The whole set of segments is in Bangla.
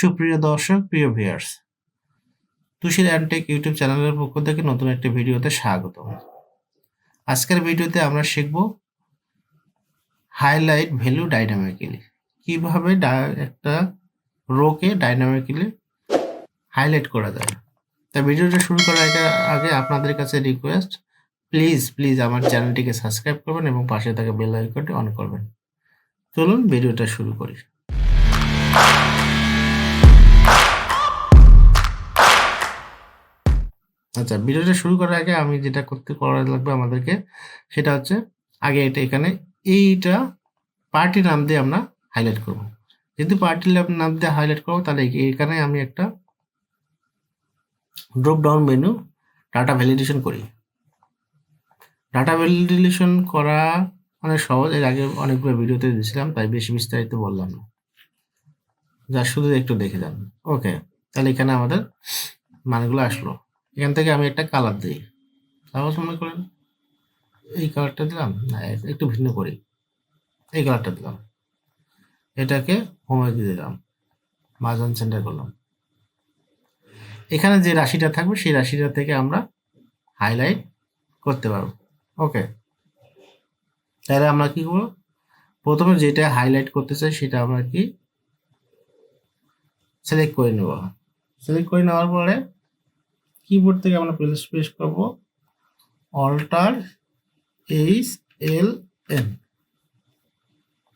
সুপ্রিয় দর্শক, প্রিয় ভিউয়ার্স তুষির অ্যান্টেক ইউটিউব চ্যানেলের পক্ষ থেকে নতুন একটি ভিডিওতে স্বাগত আজকের ভিডিওতে আমরা শিখব হাইলাইট ভ্যালু ডাইনামিক্যালি কীভাবে একটা রোকে ডাইনামিক্যালি হাইলাইট করা যায়। তা ভিডিওটা শুরু করার আগে আপনাদের কাছে রিকোয়েস্ট প্লিজ প্লিজ আমার চ্যানেলটিকে সাবস্ক্রাইব করবেন এবং পাশে থাকা বেল আইকনটি অন করবেন। চলুন ভিডিওটা শুরু করি। আচ্ছা ভিডিওটা শুরু করার আগে আমি যেটা করতে করা লাগবে আমাদেরকে, সেটা হচ্ছে আগে এটা এখানে, এইটা পার্টি নাম দিয়ে আমরা হাইলাইট করব। যদি পার্টি নাম দিয়ে হাইলাইট করব, তাহলে এখানে আমি একটা drop down menu data validation করি। ডাটা ভ্যালিডেশন করা অনেক সহজ, এর আগে অনেকগুলো ভিডিওতে দিয়েছিলাম, তাই বেশি বিস্তারিত বললাম না। যা শুধু একটু দেখে যান। ওকে তাহলে এখানে আমাদের মানগুলো আসলো। এখান থেকে আমি একটা কালার দিই। সাপোজ মনে করেন এই কালারটা দিলাম, না একটু ভিন্ন করি। এই কালারটা দিলাম। এটাকে হোমওয়ার্ক দিলাম। মাজন সেন্টার করলাম। এখানে যে রাশিটা থাকবে, সেই রাশিটা থেকে আমরা হাইলাইট করতে পারব। ওকে তাহলে আমরা কি করব? প্রথমে যেটা হাইলাইট করতে চাই, সেটা আমরা কি সিলেক্ট করে নেব। সিলেক্ট করে নেওয়ার পরে কিবোর্ড থেকে আমরা প্রেস প্রেস করব। অল্টার এইচ এল এন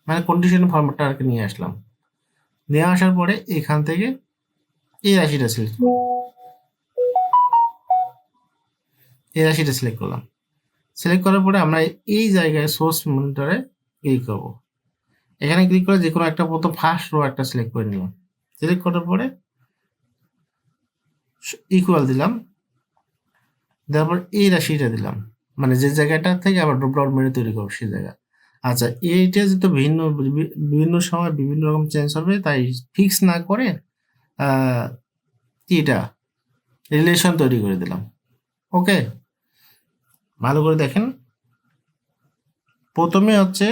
মানে কন্ডিশন ফরম্যাটটা আর নিয়ে আসলাম। নিয়ে আসার পরে এখান থেকে এই রাশিটা সিলেক্ট এই রাশিটা সিলেক্ট করলাম। সিলেক্ট করার পরে আমরা এই জায়গায় সোর্স মনিটরে ক্লিক করব। এখানে ক্লিক করে যে কোনো একটা প্রথম ফার্স্ট রো একটা সিলেক্ট করে নিলাম। সিলেক্ট করার পরে ইকুয়াল দিলাম। দেওয়ার পর এই রাশিটা দিলাম। মানে যে জায়গাটা থেকে আবার ড্রপ ডাউন মেনু তৈরি করব সেই জায়গা। আচ্ছা এইটা যেহেতু ভিন্ন, বিভিন্ন সময় বিভিন্ন রকম চেঞ্জ হবে, তাই ফিক্স না করে এটা রিলেশন তৈরি করে দিলাম। ওকে ভালো করে দেখেন। প্রথমে হচ্ছে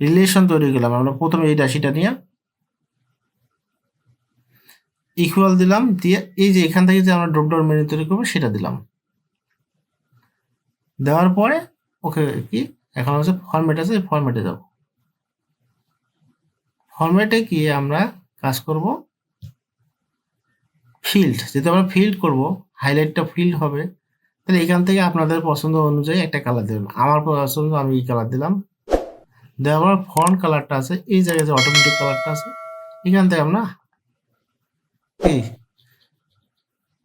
রিলেশন তৈরি করলাম আমরা, প্রথমে এই রাশিটা নিয়ে। ইকুয়াল দিলাম, দিয়ে এই যে এখান থেকে যে আমরা ড্রপ ডাউন মেনু তৈরি করব, সেটা দিলাম। দেওয়ার পরে, ওকে কি? এখন হচ্ছে ফরম্যাট আছে ফরম্যাটে যাব। ফরম্যাটে গিয়ে আমরা কাজ করব ফিল্ড যেহেতু আমরা ফিল্ড করব হাইলাইটটা ফিল্ড হবে, তাহলে এখান থেকে আপনাদের পছন্দ অনুযায়ী একটা কালার দেবেন আমার পছন্দ, আমি এই কালার দিলাম। দেওয়ার পর ফন্ট কালারটা আছে, এই জায়গায় যে অটোমেটিক কালারটা আছে, এখান থেকে আমরা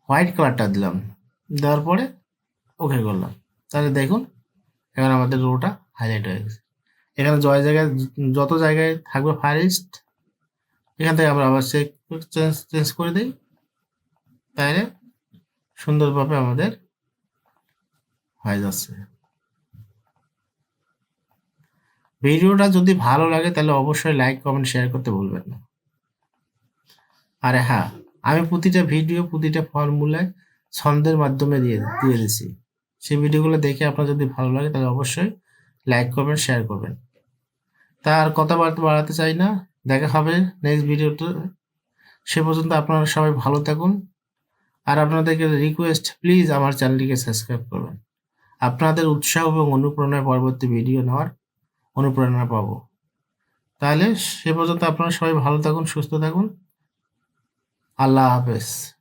হোয়াইট কালারটা দিলাম। দেওয়ার পরে ওকে করলাম। তাহলে দেখুন এখানে আমাদের রোটা হাইলাইট হয়ে গেছে। এখানে জয় জায়গায়, যত জায়গায় থাকবে ফারিস্ট এখান থেকে আমরা আবার চেক চেঞ্জ চেঞ্জ করে দিই। তাহলে সুন্দরভাবে আমাদের হয়ে যাচ্ছে। ভিডিওটা যদি ভালো লাগে, তাহলে অবশ্যই লাইক কমেন্ট শেয়ার করতে ভুলবেন না। আরে হ্যাঁ আমি প্রতিটা ভিডিও প্রতিটা ফর্মুলায় ছন্দের মাধ্যমে দিয়ে দিয়ে দিছি। সেই ভিডিওগুলো দেখে আপনার যদি ভালো লাগে, তাহলে অবশ্যই লাইক করবেন শেয়ার করবেন। তার কথা বার্তা বাড়াতে চাই না। দেখা হবে নেক্সট ভিডিওতে সে পর্যন্ত আপনারা সবাই ভালো থাকুন। আর আপনাদেরকে রিকোয়েস্ট প্লিজ আমার চ্যানেলটিকে সাবস্ক্রাইব করবেন। আপনাদের উৎসাহ এবং অনুপ্রেরণায় পরবর্তী ভিডিও নেওয়ার অনুপ্রেরণা পাবো। তাহলে সে পর্যন্ত আপনারা সবাই ভালো থাকুন, সুস্থ থাকুন। আল্লাহ হাফেজ।